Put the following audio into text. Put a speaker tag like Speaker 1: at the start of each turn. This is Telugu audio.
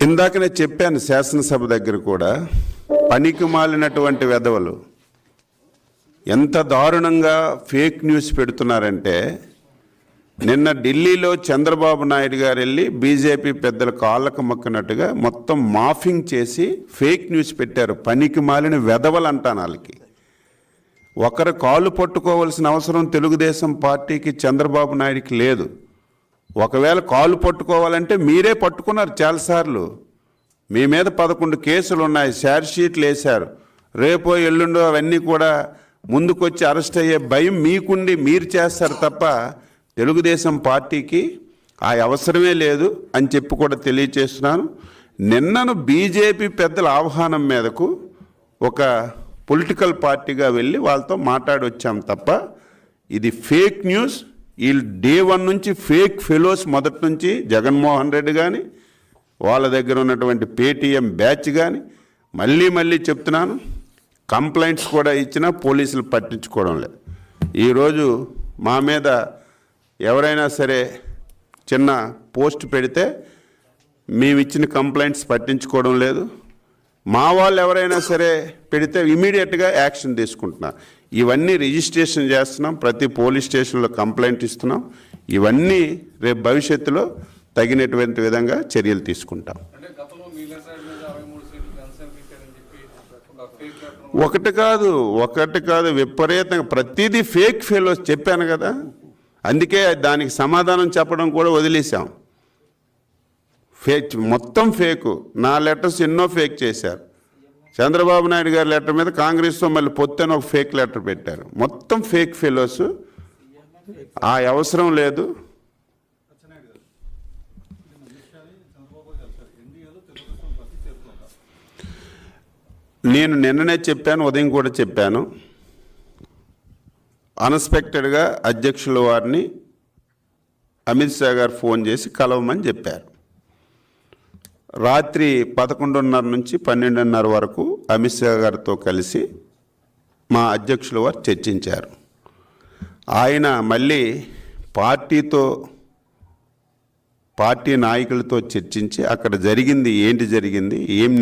Speaker 1: ఇందాకనే చెప్పాను శాసనసభ దగ్గర కూడా పనికి మాలినటువంటి వెధవలు ఎంత దారుణంగా ఫేక్ న్యూస్ పెడుతున్నారంటే నిన్న ఢిల్లీలో చంద్రబాబు నాయుడు గారు వెళ్ళి బీజేపీ పెద్దల కాళ్ళకు మొక్కినట్టుగా మొత్తం మాఫింగ్ చేసి ఫేక్ న్యూస్ పెట్టారు. పనికి మాలిన వెధవలు అంటాను వాళ్ళకి. ఒకరు కాలు పట్టుకోవాల్సిన అవసరం తెలుగుదేశం పార్టీకి చంద్రబాబు నాయుడికి లేదు. ఒకవేళ కాలు పట్టుకోవాలంటే మీరే పట్టుకున్నారు చాలాసార్లు. మీ మీద పదకొండు కేసులు ఉన్నాయి షార్ట్ షీట్లు వేశారు. రేపో ఎల్లుండో అవన్నీ కూడా ముందుకొచ్చి అరెస్ట్ అయ్యే భయం మీకుండి మీరు చేస్తారు తప్ప తెలుగుదేశం పార్టీకి ఆ అవసరమే లేదు అని చెప్పి కూడా తెలియచేస్తున్నాను. నిన్నను బీజేపీ పెద్దల ఆహ్వానం మీదకు ఒక పొలిటికల్ పార్టీగా వెళ్ళి వాళ్ళతో మాట్లాడి వచ్చాం తప్ప ఇది ఫేక్ న్యూస్. వీళ్ళు డే వన్ నుంచి ఫేక్ ఫెలోస్ మొదటి నుంచి జగన్మోహన్ రెడ్డి కానీ వాళ్ళ దగ్గర ఉన్నటువంటి పేటీఎం బ్యాచ్ కానీ మళ్ళీ మళ్ళీ చెప్తున్నాను కంప్లైంట్స్ కూడా ఇచ్చినా పోలీసులు పట్టించుకోవడం లేదు. ఈరోజు మా మీద ఎవరైనా సరే చిన్న పోస్ట్ పెడితే మేము ఇచ్చిన కంప్లైంట్స్ పట్టించుకోవడం లేదు. మా వాళ్ళు ఎవరైనా సరే పెడితే ఇమీడియట్గా యాక్షన్ తీసుకుంటున్నాం. ఇవన్నీ రిజిస్ట్రేషన్ చేస్తున్నాం ప్రతి పోలీస్ స్టేషన్లో కంప్లైంట్ ఇస్తున్నాం. ఇవన్నీ రేపు భవిష్యత్తులో తగినటువంటి విధంగా చర్యలు తీసుకుంటాం. ఒకటి కాదు ఒకటి కాదు విపరీతంగా ప్రతిదీ ఫేక్ ఫెలోస్ చెప్పాను కదా. అందుకే దానికి సమాధానం చెప్పడం కూడా వదిలేశాం. ఫేక్ మొత్తం ఫేకు. నా లెటర్స్ ఎన్నో ఫేక్ చేశారు. చంద్రబాబు నాయుడు గారి లెటర్ మీద కాంగ్రెస్తో మళ్ళీ పొత్తని ఒక ఫేక్ లెటర్ పెట్టారు. మొత్తం ఫేక్ ఫెలోస్. ఆ అవసరం లేదు. నేను నిన్ననే చెప్పాను ఉదయం కూడా చెప్పాను. అన్ఎక్స్పెక్టెడ్గా అధ్యక్షుల వారిని అమిత్ షా గారు ఫోన్ చేసి కలవమని చెప్పారు. రాత్రి పదకొండున్నర నుంచి పన్నెండున్నర వరకు అమిత్ షా గారితో కలిసి మా అధ్యక్షుల వారు చర్చించారు. ఆయన మళ్ళీ పార్టీతో పార్టీ నాయకులతో చర్చించి అక్కడ జరిగింది ఏంటి జరిగింది ఏం